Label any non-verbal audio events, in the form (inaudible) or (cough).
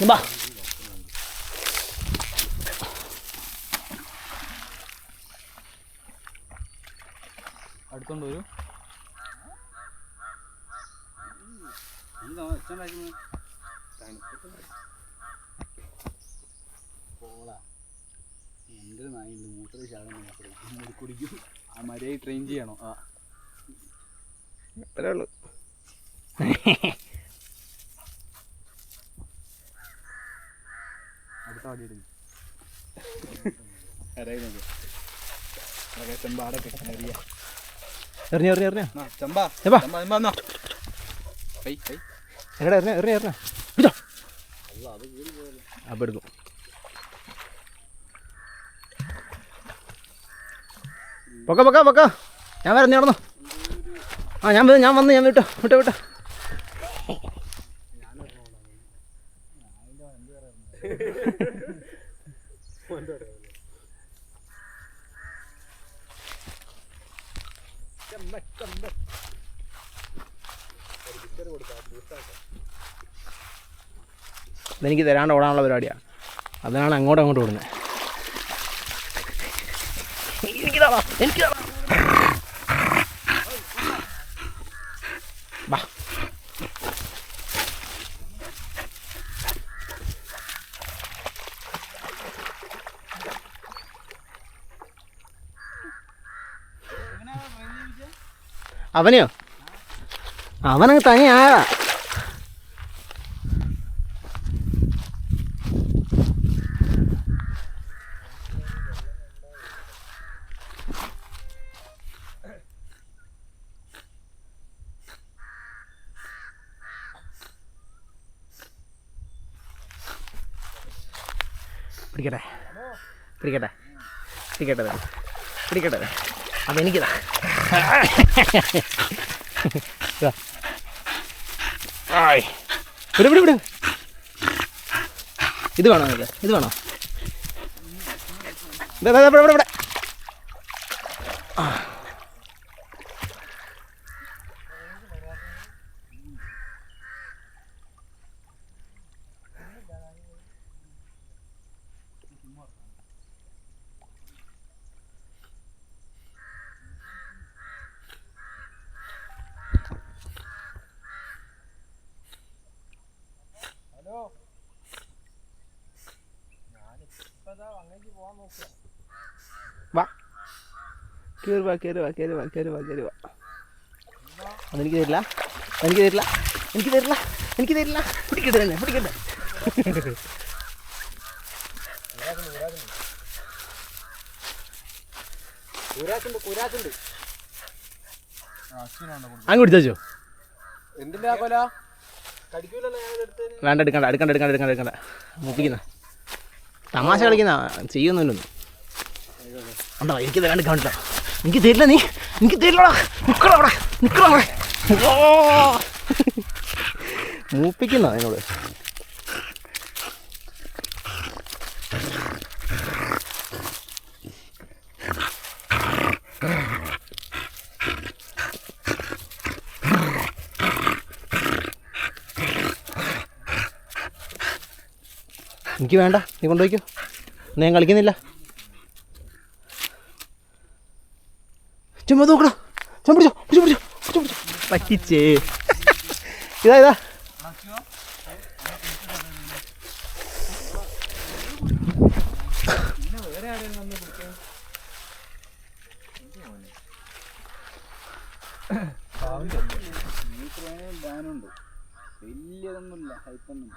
വാ അടുത്തോണ്ട് വരൂ. ഭയങ്കര നായുണ്ട് മൂത്ര ശാഖ കുടിക്കും ആ മര്യാദ ട്രെയിൻ ചെയ്യണോ ആ അത്രേ ഉള്ളൂ. (laughs) (laughs) അറിയാം എറിഞ്ഞോ എറിഞ്ഞോ എറിഞ്ഞോ? ചെമ്പാ. ചെമ്പാ. ചെമ്പാ ചെമ്പാ എന്നാ? കൈ കൈ എങ്ങടാ എറിഞ്ഞോ എറിഞ്ഞോ എറിഞ്ഞോ. പിടിച്ചോ അപ്പം എടുക്കും. പൊക്ക പൊക്ക പൊക്ക. ഞാൻ നടന്നു. ആ ഞാൻ ഞാൻ വന്ന് ഞാൻ വിട്ടോ വിട്ടോ വിട്ടോ. ഇതെനിക്ക് തരാണ്ട് ഓടാനുള്ള പരിപാടിയാണ് അതിനാണ് അങ്ങോട്ടും അങ്ങോട്ട് ഓടുന്നത് എനിക്ക് അവനെയോ അവനങ്ങ് തനിയായതാ പിടിക്കട്ടെ പിടിക്കട്ടെ പിടിക്കട്ടെ. പിടിക്കട്ടെ ദേ. അതെനിക്കിതാ. ഇതാ. ആയ്. വിട് വിട് വിട്. ഇത് വേണോ നിങ്ങൾക്ക് ഇത് വേണോ? ഇവിടെ ഇവിടെ ഇവിടെ ആ. വാ കയറി വാ കയറി വാ. കയറി വാ കയറി വാ കയറി വാ അതെനിക്ക് തരില്ല. എനിക്ക് തരില്ല. എനിക്ക് തരില്ല. എനിക്ക് തരില്ല. പിടിക്കട്ടെ തന്നെ പിടിക്കട്ടെ അങ്ങ് പിടിച്ചോ എന്തിന്റെ കൊല? കടിക്കൂലല്ലോ ഞാൻ എടുത്തത് വേണ്ട എടുക്കണ്ട എടുക്കണ്ട എടുക്കണ്ട എടുക്കണ്ട എടുക്കണ്ട. മുപ്പിക്കുന്ന. തമാശ കളിക്കുന്ന ചെയ്യൊന്നുമില്ലൊന്നും ഉണ്ടോ? എനിക്ക് തരാണ്ട് കണ്ടോ എനിക്ക് തരില്ല നീ. എനിക്ക് തരില്ലടാ നിക്കടാ അവിടെ. നിക്കടാ അവിടെ. മൂപ്പിക്കുന്ന എന്നോട് എനിക്ക് വേണ്ട നീ കൊണ്ടുപോയിക്കോ. എന്നാ ഞാൻ കളിക്കുന്നില്ല. ചുമ്മാ നോക്കടാ. ചുമ പിടിച്ചോ പിടിച്ചോ പിടിച്ചോ പിടിച്ചോ പറ്റിച്ചേ. ഇതാ ഇതാ. വലിയതൊന്നുമില്ല ഹൈപ്പൊന്നും